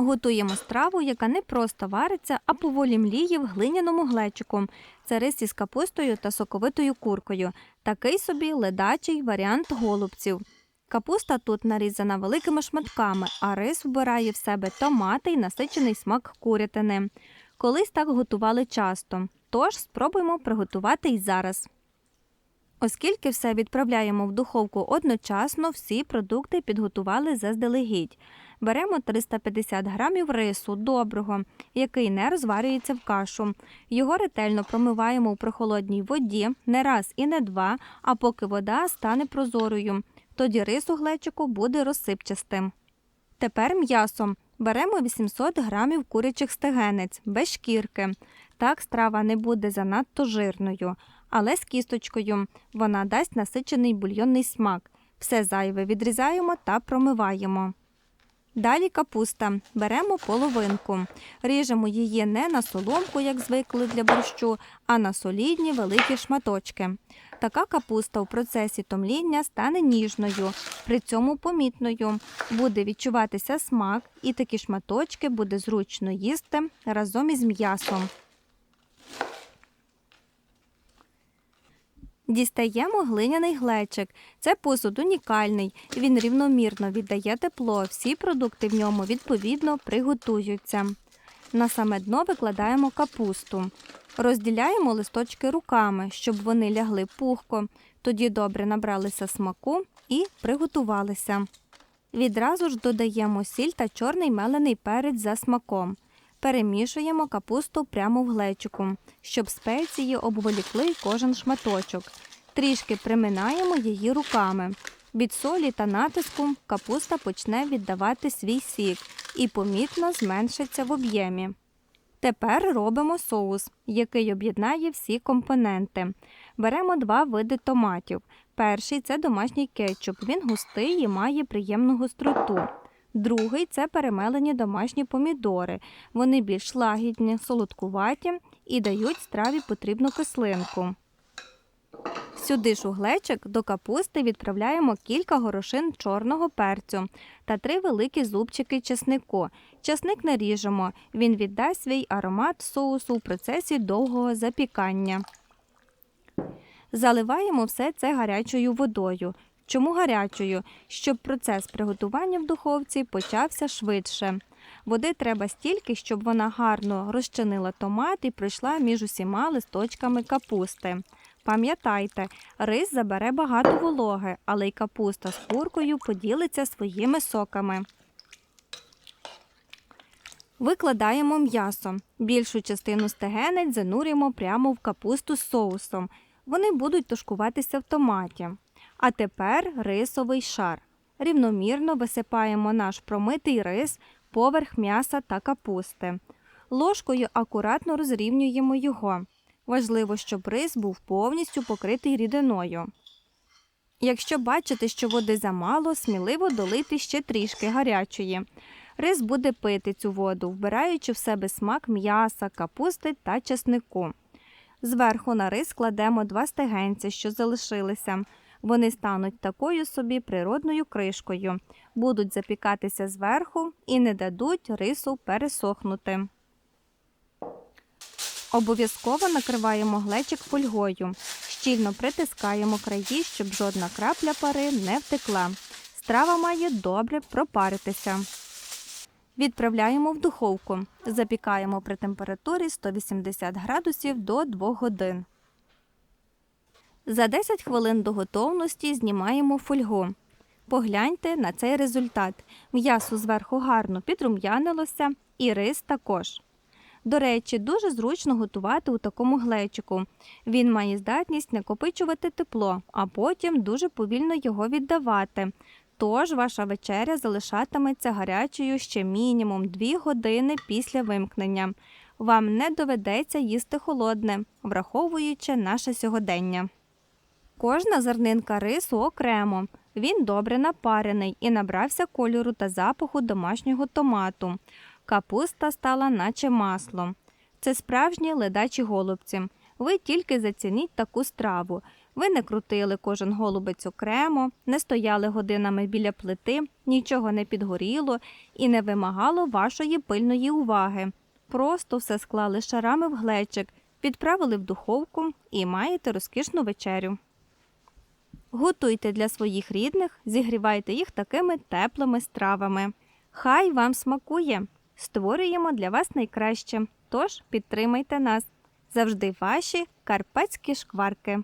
Готуємо страву, яка не просто вариться, а поволі мліє в глиняному глечику. Це рис із капустою та соковитою куркою. Такий собі ледачий варіант голубців. Капуста тут нарізана великими шматками, а рис вбирає в себе томати й насичений смак курятини. Колись так готували часто, тож спробуємо приготувати й зараз. Оскільки все відправляємо в духовку одночасно, всі продукти підготували заздалегідь. Беремо 350 грамів рису доброго, який не розварюється в кашу. Його ретельно промиваємо у прохолодній воді не раз і не два, а поки вода стане прозорою. Тоді рис у глечику буде розсипчастим. Тепер м'ясо. Беремо 800 грамів курячих стегенець без шкірки. Так страва не буде занадто жирною, але з кісточкою. Вона дасть насичений бульйонний смак. Все зайве відрізаємо та промиваємо. Далі капуста. Беремо половинку. Ріжемо її не на соломку, як звикли для борщу, а на солідні великі шматочки. Така капуста у процесі томління стане ніжною, при цьому помітною. Буде відчуватися смак, і такі шматочки буде зручно їсти разом із м'ясом. Дістаємо глиняний глечик. Це посуд унікальний. Він рівномірно віддає тепло. Всі продукти в ньому відповідно приготуються. На саме дно викладаємо капусту. Розділяємо листочки руками, щоб вони лягли пухко. Тоді добре набралися смаку і приготувалися. Відразу ж додаємо сіль та чорний мелений перець за смаком. Перемішуємо капусту прямо в глечику, щоб спеції обволікли кожен шматочок. Трішки приминаємо її руками. Від солі та натиску капуста почне віддавати свій сік і помітно зменшиться в об'ємі. Тепер робимо соус, який об'єднає всі компоненти. Беремо два види томатів. Перший це домашній кетчуп. Він густий і має приємну гостроту. Другий це перемелені домашні помідори. Вони більш лагідні, солодкуваті і дають страві потрібну кислинку. Сюди ж у глечик до капусти відправляємо кілька горошин чорного перцю та три великі зубчики чеснику. Чесник наріжемо, він віддасть свій аромат соусу у процесі довгого запікання. Заливаємо все це гарячою водою. Чому гарячою? Щоб процес приготування в духовці почався швидше. Води треба стільки, щоб вона гарно розчинила томат і пройшла між усіма листочками капусти. Пам'ятайте, рис забере багато вологи, але й капуста з куркою поділиться своїми соками. Викладаємо м'ясо. Більшу частину стегенець занурюємо прямо в капусту з соусом. Вони будуть тушкуватися в томаті. А тепер рисовий шар. Рівномірно висипаємо наш промитий рис поверх м'яса та капусти. Ложкою акуратно розрівнюємо його. Важливо, щоб рис був повністю покритий рідиною. Якщо бачите, що води замало, сміливо долити ще трішки гарячої. Рис буде пити цю воду, вбираючи в себе смак м'яса, капусти та чеснику. Зверху на рис кладемо два стегенці, що залишилися. Вони стануть такою собі природною кришкою, будуть запікатися зверху і не дадуть рису пересохнути. Обов'язково накриваємо глечик фольгою. Щільно притискаємо краї, щоб жодна крапля пари не втекла. Страва має добре пропаритися. Відправляємо в духовку. Запікаємо при температурі 180 градусів до 2 годин. За 10 хвилин до готовності знімаємо фольгу. Погляньте на цей результат. М'ясо зверху гарно підрум'янилося і рис також. До речі, дуже зручно готувати у такому глечику. Він має здатність накопичувати тепло, а потім дуже повільно його віддавати. Тож ваша вечеря залишатиметься гарячою ще мінімум 2 години після вимкнення. Вам не доведеться їсти холодне, враховуючи наше сьогодення. Кожна зернинка рису окремо. Він добре напарений і набрався кольору та запаху домашнього томату. Капуста стала наче масло. Це справжні ледачі голубці. Ви тільки зацініть таку страву. Ви не крутили кожен голубець окремо, не стояли годинами біля плити, нічого не підгоріло і не вимагало вашої пильної уваги. Просто все склали шарами в глечик, відправили в духовку і маєте розкішну вечерю. Готуйте для своїх рідних, зігрівайте їх такими теплими стравами. Хай вам смакує! Створюємо для вас найкраще. Тож підтримайте нас. Завжди ваші карпатські шкварки.